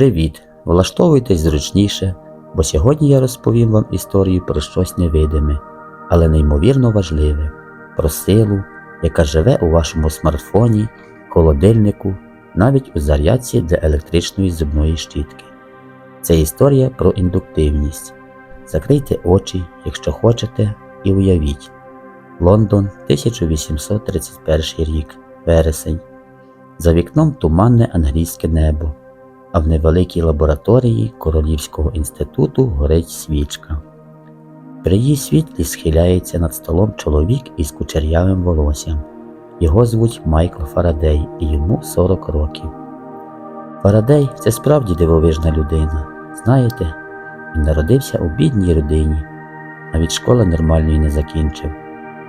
Привіт! Влаштовуйтесь зручніше, бо сьогодні я розповім вам історію про щось невидиме, але неймовірно важливе про силу, яка живе у вашому смартфоні, холодильнику, навіть у зарядці для електричної зубної щітки. Це історія про індуктивність. Закрийте очі, якщо хочете, і уявіть. Лондон, 1831 рік, вересень. За вікном туманне англійське небо а в невеликій лабораторії Королівського інституту горить свічка. При її світлі схиляється над столом чоловік із кучерявим волоссям. Його звуть Майкл Фарадей і йому 40 років. Фарадей це справді дивовижна людина. Знаєте, він народився у бідній родині, навіть школи нормальної не закінчив.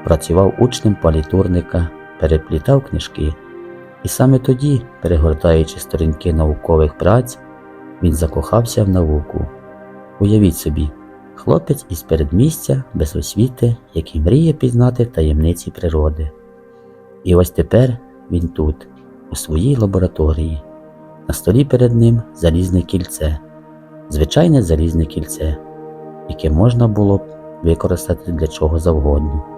Працював учнем палітурника, переплітав книжки. І саме тоді, перегортаючи сторінки наукових праць, він закохався в науку. Уявіть собі, хлопець із передмістя без освіти, який мріє пізнати таємниці природи. І ось тепер він тут, у своїй лабораторії. На столі перед ним залізне кільце, звичайне залізне кільце, яке можна було б використати для чого завгодно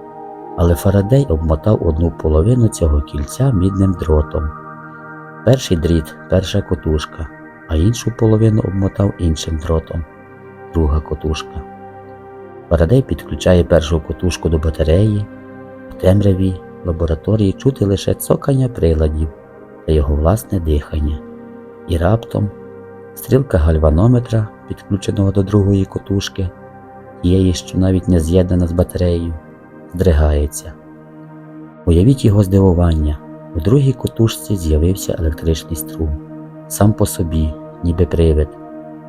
але Фарадей обмотав одну половину цього кільця мідним дротом. Перший дріт перша котушка, а іншу половину обмотав іншим дротом, друга котушка. Фарадей підключає першу котушку до батареї, в темряві лабораторії чути лише цокання приладів та його власне дихання, і раптом стрілка гальванометра, підключеного до другої котушки, тієї, що навіть не з'єднана з батареєю, здригається. Уявіть його здивування. У другій котушці з'явився електричний струм, сам по собі, ніби привид.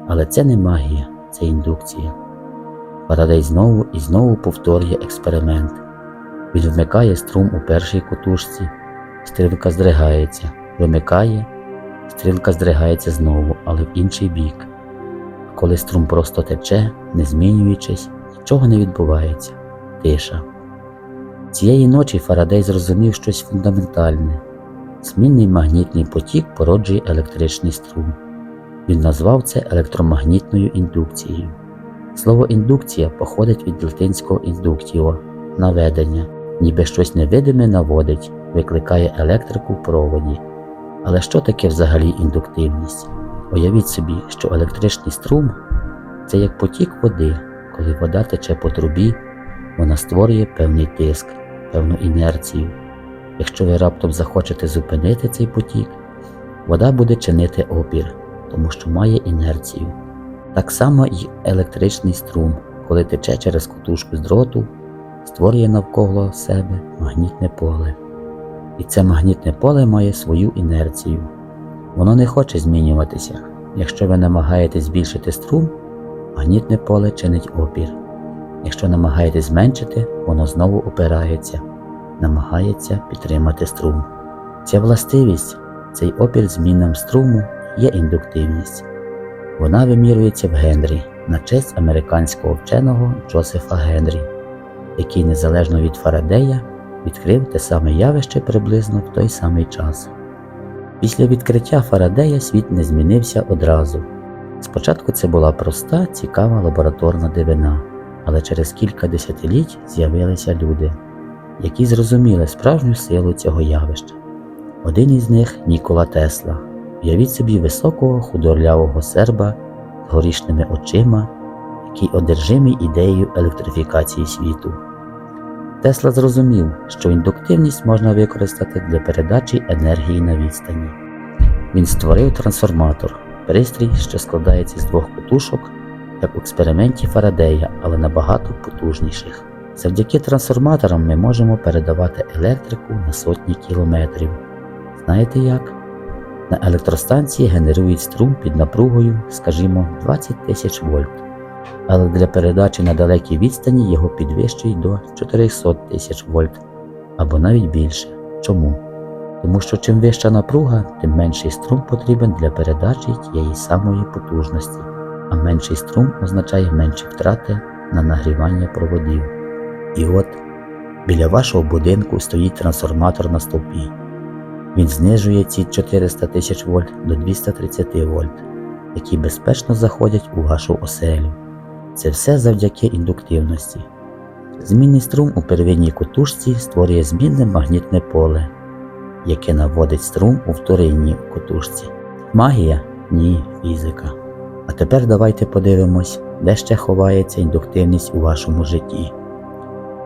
Але це не магія, це індукція. Фарадей знову і знову повторює експеримент. Він вмикає струм у першій котушці, стрілка здригається, вимикає, стрілка здригається знову, але в інший бік. Коли струм просто тече, не змінюючись, нічого не відбувається, тиша. Цієї ночі Фарадей зрозумів щось фундаментальне. Змінний магнітний потік породжує електричний струм. Він назвав це електромагнітною індукцією. Слово індукція походить від латинського індуктіо наведення, ніби щось невидиме наводить, викликає електрику в проводі. Але що таке взагалі індуктивність? Уявіть собі, що електричний струм це як потік води, коли вода тече по трубі, вона створює певний тиск певну інерцію. Якщо ви раптом захочете зупинити цей потік, вода буде чинити опір, тому що має інерцію. Так само і електричний струм, коли тече через котушку з дроту, створює навколо себе магнітне поле. І це магнітне поле має свою інерцію. Воно не хоче змінюватися. Якщо ви намагаєтесь збільшити струм, магнітне поле чинить опір. Якщо намагаєтесь зменшити, воно знову опирається, намагається підтримати струм. Ця властивість, цей опір змінам струму є індуктивність. Вона вимірюється в Генрі на честь американського вченого Джозефа Генрі, який незалежно від Фарадея відкрив те саме явище приблизно в той самий час. Після відкриття Фарадея світ не змінився одразу. Спочатку це була проста, цікава лабораторна дивина але через кілька десятиліть з'явилися люди, які зрозуміли справжню силу цього явища. Один із них Нікола Тесла, уявіть собі високого худорлявого серба з горішними очима, який одержимий ідеєю електрифікації світу. Тесла зрозумів, що індуктивність можна використати для передачі енергії на відстані. Він створив трансформатор, пристрій, що складається з двох кутушок як у експерименті Фарадея, але набагато потужніших. Завдяки трансформаторам ми можемо передавати електрику на сотні кілометрів. Знаєте як? На електростанції генерують струм під напругою, скажімо, 20 тисяч вольт. Але для передачі на далекій відстані його підвищують до 400 тисяч вольт або навіть більше. Чому? Тому що чим вища напруга, тим менший струм потрібен для передачі тієї самої потужності а менший струм означає менші втрати на нагрівання проводів. І от біля вашого будинку стоїть трансформатор на стовпі. Він знижує ці 400 тисяч вольт до 230 вольт. які безпечно заходять у вашу оселю. Це все завдяки індуктивності. Змінний струм у первинній котушці створює змінне магнітне поле, яке наводить струм у вторинній котушці. Магія? Ні, фізика. А тепер давайте подивимось, де ще ховається індуктивність у вашому житті.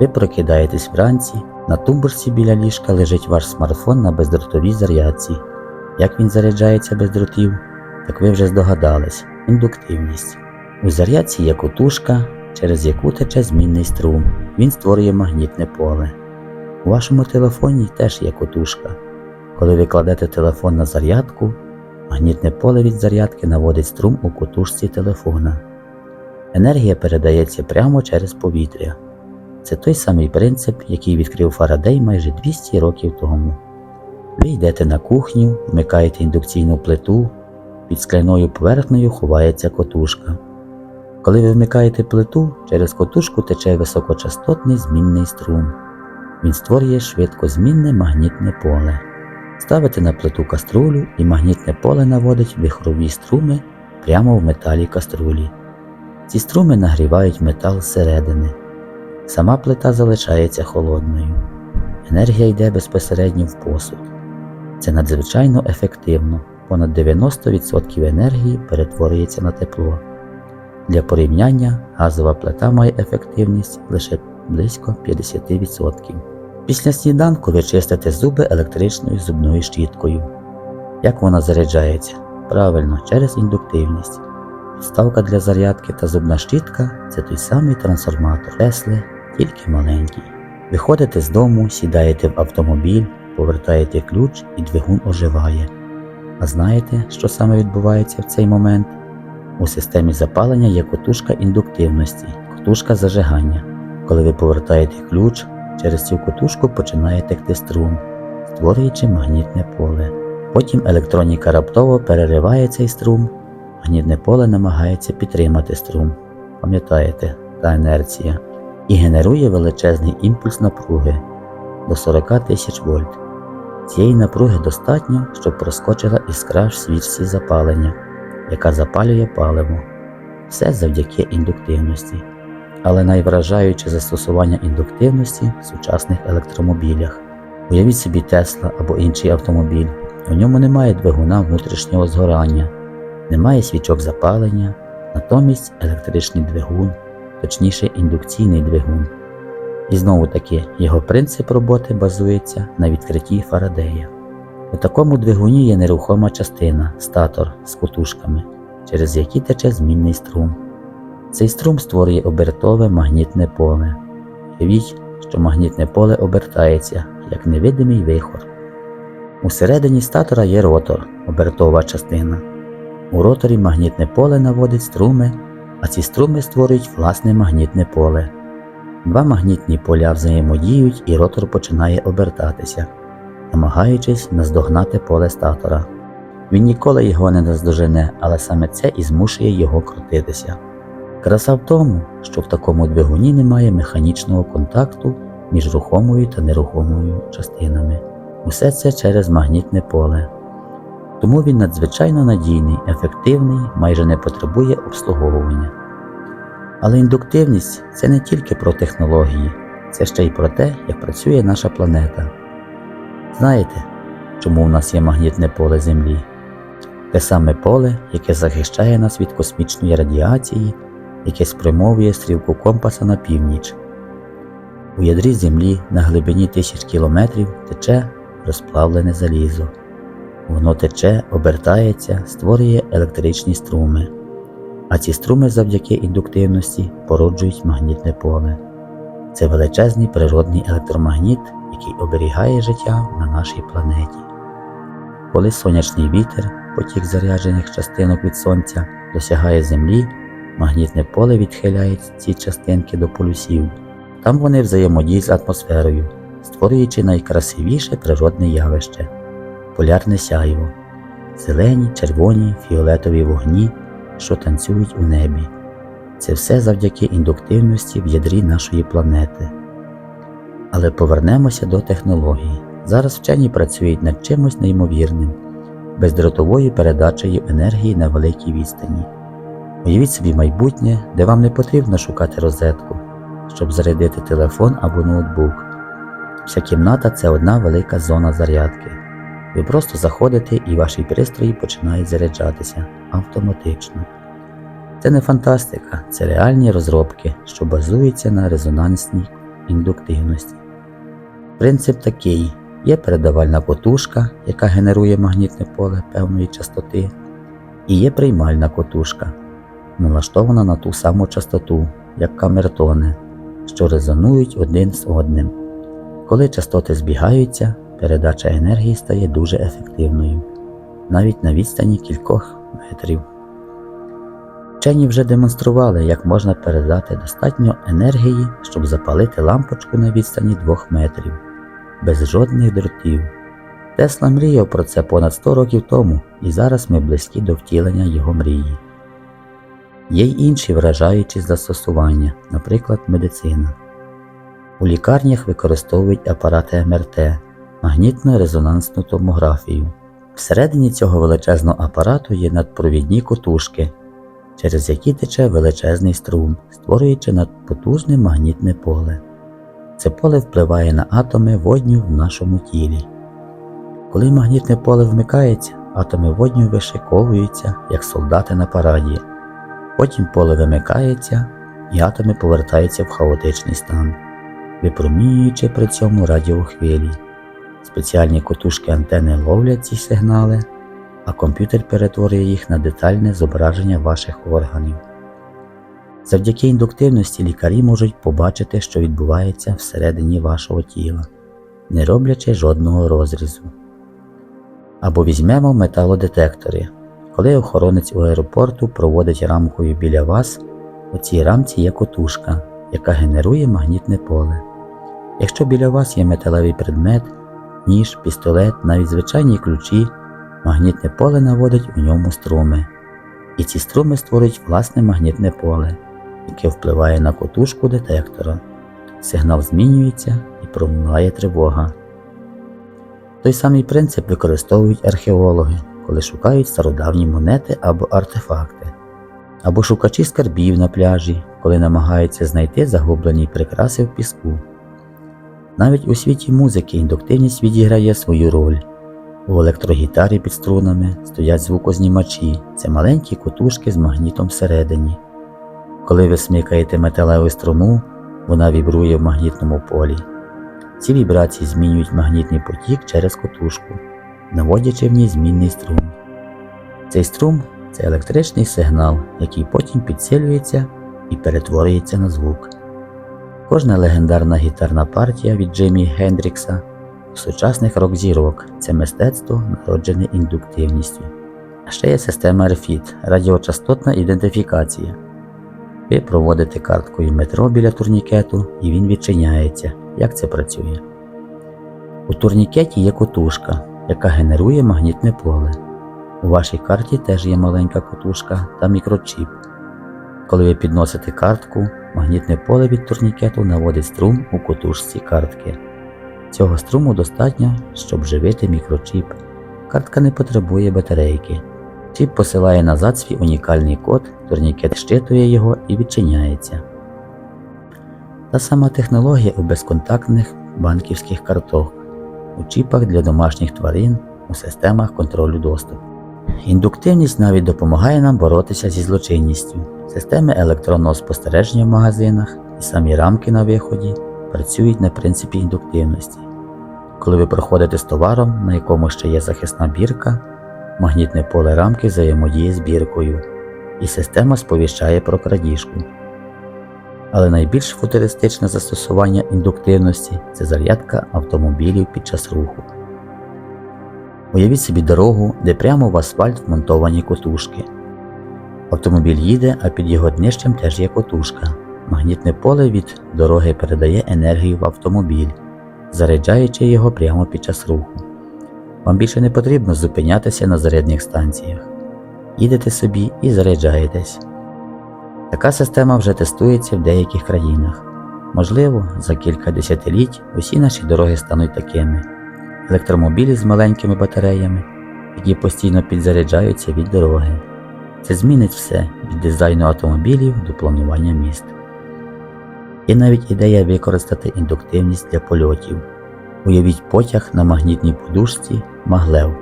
Ви прокидаєтесь вранці, на тумбурці біля ліжка лежить ваш смартфон на бездротовій зарядці. Як він заряджається без дротів? Так ви вже здогадались індуктивність. У зарядці є котушка, через яку тече змінний струм. Він створює магнітне поле. У вашому телефоні теж є котушка. Коли ви кладете телефон на зарядку, магнітне поле від зарядки наводить струм у котушці телефона. Енергія передається прямо через повітря. Це той самий принцип, який відкрив Фарадей майже 200 років тому. Ви йдете на кухню, вмикаєте індукційну плиту, під скляною поверхнею ховається котушка. Коли ви вмикаєте плиту, через котушку тече високочастотний змінний струм. Він створює швидкозмінне магнітне поле. Ставите на плиту каструлю і магнітне поле наводить вихрові струми прямо в металі каструлі. Ці струми нагрівають метал зсередини. Сама плита залишається холодною. Енергія йде безпосередньо в посуд. Це надзвичайно ефективно. Понад 90% енергії перетворюється на тепло. Для порівняння газова плита має ефективність лише близько 50%. Після сніданку ви чистите зуби електричною зубною щіткою. Як вона заряджається? Правильно, через індуктивність. Підставка для зарядки та зубна щітка це той самий трансформатор Тесли, тільки маленький. Виходите з дому, сідаєте в автомобіль, повертаєте ключ і двигун оживає. А знаєте, що саме відбувається в цей момент? У системі запалення є котушка індуктивності, котушка зажигання. Коли ви повертаєте ключ, через цю котушку починає текти струм, створюючи магнітне поле. Потім електроніка раптово перериває цей струм, магнітне поле намагається підтримати струм. Пам'ятаєте, та інерція, і генерує величезний імпульс напруги до 40 тисяч вольт. Цієї напруги достатньо, щоб проскочила іскра в свічці запалення, яка запалює паливо. Все завдяки індуктивності. Але найвражаюче застосування індуктивності в сучасних електромобілях. Уявіть собі Тесла або інший автомобіль. У ньому немає двигуна внутрішнього згорання, немає свічок запалення, натомість електричний двигун, точніше індукційний двигун. І знову таки його принцип роботи базується на відкритті Фарадея. У такому двигуні є нерухома частина, статор з котушками, через які тече змінний струм. Цей струм створює обертове магнітне поле. Уявіть, що магнітне поле обертається, як невидимий вихор. Усередині статора є ротор, обертова частина. У роторі магнітне поле наводить струми, а ці струми створюють власне магнітне поле. Два магнітні поля взаємодіють і ротор починає обертатися, намагаючись наздогнати поле статора. Він ніколи його не наздожене, але саме це і змушує його крутитися. Краса в тому, що в такому двигуні немає механічного контакту між рухомою та нерухомою частинами. Усе це через магнітне поле. Тому він надзвичайно надійний, ефективний, майже не потребує обслуговування. Але індуктивність це не тільки про технології, це ще й про те, як працює наша планета. Знаєте, чому у нас є магнітне поле Землі? Те саме поле, яке захищає нас від космічної радіації, яке спрямовує стрілку компаса на північ. У ядрі Землі на глибині тисяч кілометрів тече розплавлене залізо. Воно тече, обертається, створює електричні струми. А ці струми завдяки індуктивності породжують магнітне поле. Це величезний природний електромагніт, який оберігає життя на нашій планеті. Коли сонячний вітер, потік заряджених частинок від сонця, досягає Землі, магнітне поле відхиляє ці частинки до полюсів. Там вони взаємодіють з атмосферою, створюючи найкрасивіше природне явище полярне сяйво, зелені, червоні, фіолетові вогні, що танцюють у небі. Це все завдяки індуктивності в ядрі нашої планети. Але повернемося до технології. Зараз вчені працюють над чимось неймовірним. бездротовою передачею енергії на великій відстані. Уявіть собі майбутнє, де вам не потрібно шукати розетку, щоб зарядити телефон або ноутбук. Вся кімната це одна велика зона зарядки. Ви просто заходите і ваші пристрої починають заряджатися автоматично. Це не фантастика, це реальні розробки, що базуються на резонансній індуктивності. Принцип такий: є передавальна котушка, яка генерує магнітне поле певної частоти, і є приймальна котушка, налаштована на ту саму частоту, як камертони, що резонують один з одним. Коли частоти збігаються, передача енергії стає дуже ефективною, навіть на відстані кількох метрів. Вчені вже демонстрували, як можна передати достатньо енергії, щоб запалити лампочку на відстані 2 метрів, без жодних дротів. Тесла мріяв про це понад 100 років тому, і зараз ми близькі до втілення його мрії. Є й інші вражаючі застосування, наприклад, медицина. У лікарнях використовують апарати МРТ, магнітно-резонансну томографію. Всередині цього величезного апарату є надпровідні котушки, через які тече величезний струм, створюючи надпотужне магнітне поле. Це поле впливає на атоми водню в нашому тілі. Коли магнітне поле вмикається, атоми водню вишиковуються, як солдати на параді. Потім поле вимикається, і атоми повертаються в хаотичний стан, випромінюючи при цьому радіохвилі. Спеціальні котушки антени ловлять ці сигнали, а комп'ютер перетворює їх на детальне зображення ваших органів. Завдяки індуктивності лікарі можуть побачити, що відбувається всередині вашого тіла, не роблячи жодного розрізу. Або візьмемо металодетектори. Коли охоронець у аеропорту проводить рамкою біля вас, у цій рамці є котушка, яка генерує магнітне поле. Якщо біля вас є металевий предмет, ніж, пістолет, навіть звичайні ключі, магнітне поле наводить у ньому струми. І ці струми створюють власне магнітне поле, яке впливає на котушку детектора. Сигнал змінюється і пролунає тривога. Той самий принцип використовують археологи, коли шукають стародавні монети або артефакти, або шукачі скарбів на пляжі, коли намагаються знайти загублені прикраси в піску. Навіть у світі музики індуктивність відіграє свою роль. У електрогітарі під струнами стоять звукознімачі, це маленькі котушки з магнітом всередині. Коли ви смикаєте металеву струну, вона вібрує в магнітному полі. Ці вібрації змінюють магнітний потік через котушку, наводячи в ній змінний струм. Цей струм це електричний сигнал, який потім підсилюється і перетворюється на звук. Кожна легендарна гітарна партія від Джиммі Гендрікса у сучасних рок-зірок це мистецтво, народжене індуктивністю. А ще є система RFID – радіочастотна ідентифікація. Ви проводите карткою метро біля турнікету і він відчиняється. Як це працює? У турнікеті є котушка, яка генерує магнітне поле. У вашій карті теж є маленька котушка та мікрочіп. Коли ви підносите картку, магнітне поле від турнікету наводить струм у котушці картки. Цього струму достатньо, щоб живити мікрочіп. Картка не потребує батарейки. Чіп посилає назад свій унікальний код, турнікет щитує його і відчиняється. Та сама технологія у безконтактних банківських карток, у чіпах для домашніх тварин, у системах контролю доступу. Індуктивність навіть допомагає нам боротися зі злочинністю. Системи електронного спостереження в магазинах і самі рамки на виході працюють на принципі індуктивності. Коли ви проходите з товаром, на якому ще є захисна бірка, магнітне поле рамки взаємодіє з біркою, і система сповіщає про крадіжку. Але найбільш футуристичне застосування індуктивності це зарядка автомобілів під час руху. Уявіть собі дорогу, де прямо в асфальт вмонтовані котушки. Автомобіль їде, а під його днищем теж є котушка. Магнітне поле від дороги передає енергію в автомобіль, заряджаючи його прямо під час руху. Вам більше не потрібно зупинятися на зарядних станціях. Їдете собі і заряджаєтесь. Така система вже тестується в деяких країнах. Можливо, за кілька десятиліть усі наші дороги стануть такими: електромобілі з маленькими батареями які постійно підзаряджаються від дороги. Це змінить все від дизайну автомобілів до планування міст. Є навіть ідея використати індуктивність для польотів. Уявіть потяг на магнітній подушці Маглев.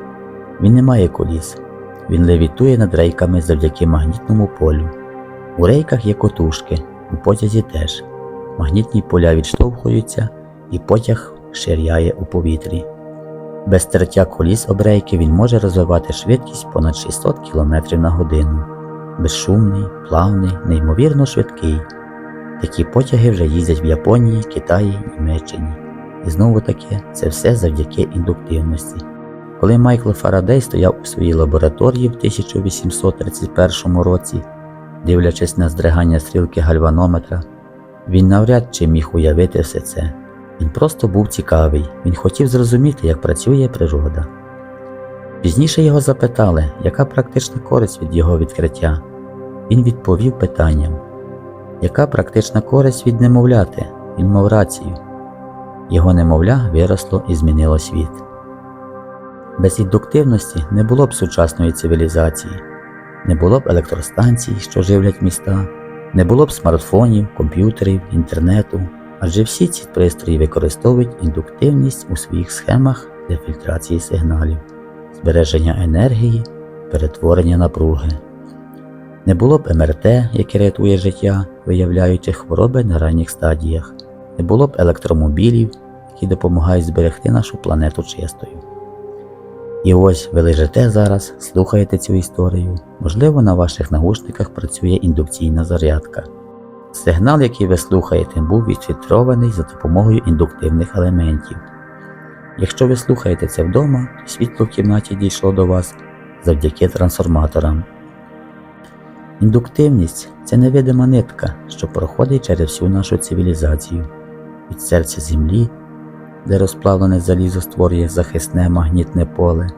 Він не має коліс, він левітує над рейками завдяки магнітному полю. У рейках є котушки, у потязі теж. Магнітні поля відштовхуються, і потяг ширяє у повітрі. Без тертя коліс об рейки він може розвивати швидкість понад 600 км на годину. Безшумний, плавний, неймовірно швидкий. Такі потяги вже їздять в Японії, Китаї, Німеччині. І знову таки це все завдяки індуктивності. Коли Майкл Фарадей стояв у своїй лабораторії в 1831 році, дивлячись на здригання стрілки гальванометра, він навряд чи міг уявити все це. Він просто був цікавий, він хотів зрозуміти, як працює природа. Пізніше його запитали, яка практична користь від його відкриття. Він відповів питанням, яка практична користь від немовляти? Він мав рацію. Його немовля виросло і змінило світ. Без індуктивності не було б сучасної цивілізації, не було б електростанцій, що живлять міста, не було б смартфонів, комп'ютерів, інтернету, адже всі ці пристрої використовують індуктивність у своїх схемах для фільтрації сигналів, збереження енергії, перетворення напруги. Не було б МРТ, яке рятує життя, виявляючи хвороби на ранніх стадіях, не було б електромобілів, які допомагають зберегти нашу планету чистою. І ось ви лежите зараз, слухаєте цю історію, можливо, на ваших навушниках працює індукційна зарядка. Сигнал, який ви слухаєте, був відфільтрований за допомогою індуктивних елементів. Якщо ви слухаєте це вдома, світло в кімнаті дійшло до вас завдяки трансформаторам. Індуктивність це невидима нитка, що проходить через всю нашу цивілізацію від серця землі, де розплавлене залізо створює захисне магнітне поле,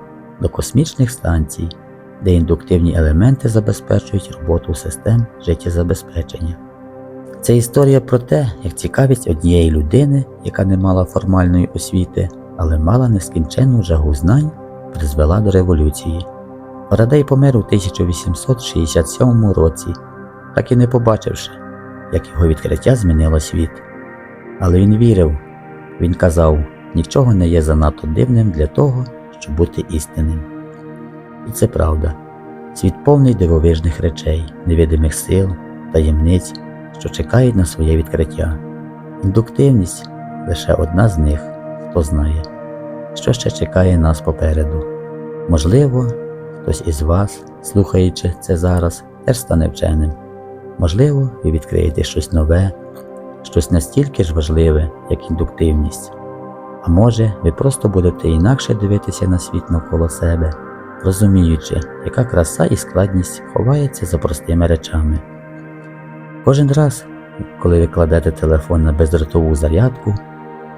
до космічних станцій, де індуктивні елементи забезпечують роботу систем життєзабезпечення. Це історія про те, як цікавість однієї людини, яка не мала формальної освіти, але мала нескінченну жагу знань, призвела до революції. Фарадей помер у 1867 році, так і не побачивши, як його відкриття змінило світ. Але він вірив, він казав, нічого не є занадто дивним для того, щоб бути істинним. І це правда. Світ повний дивовижних речей, невидимих сил, таємниць, що чекають на своє відкриття. Індуктивність лише одна з них, хто знає, що ще чекає нас попереду. Можливо, хтось із вас, слухаючи це зараз, теж стане вченим. Можливо, ви відкриєте щось нове, щось настільки ж важливе, як індуктивність. А може, ви просто будете інакше дивитися на світ навколо себе, розуміючи, яка краса і складність ховається за простими речами. Кожен раз, коли ви кладете телефон на бездротову зарядку,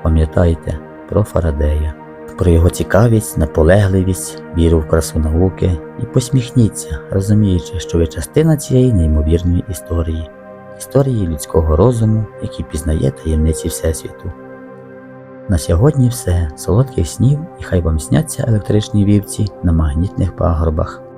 пам'ятайте про Фарадея, про його цікавість, наполегливість, віру в красу науки і посміхніться, розуміючи, що ви частина цієї неймовірної історії, історії людського розуму, який пізнає таємниці Всесвіту. На сьогодні все. Солодких снів і хай вам сняться електричні вівці на магнітних пагорбах.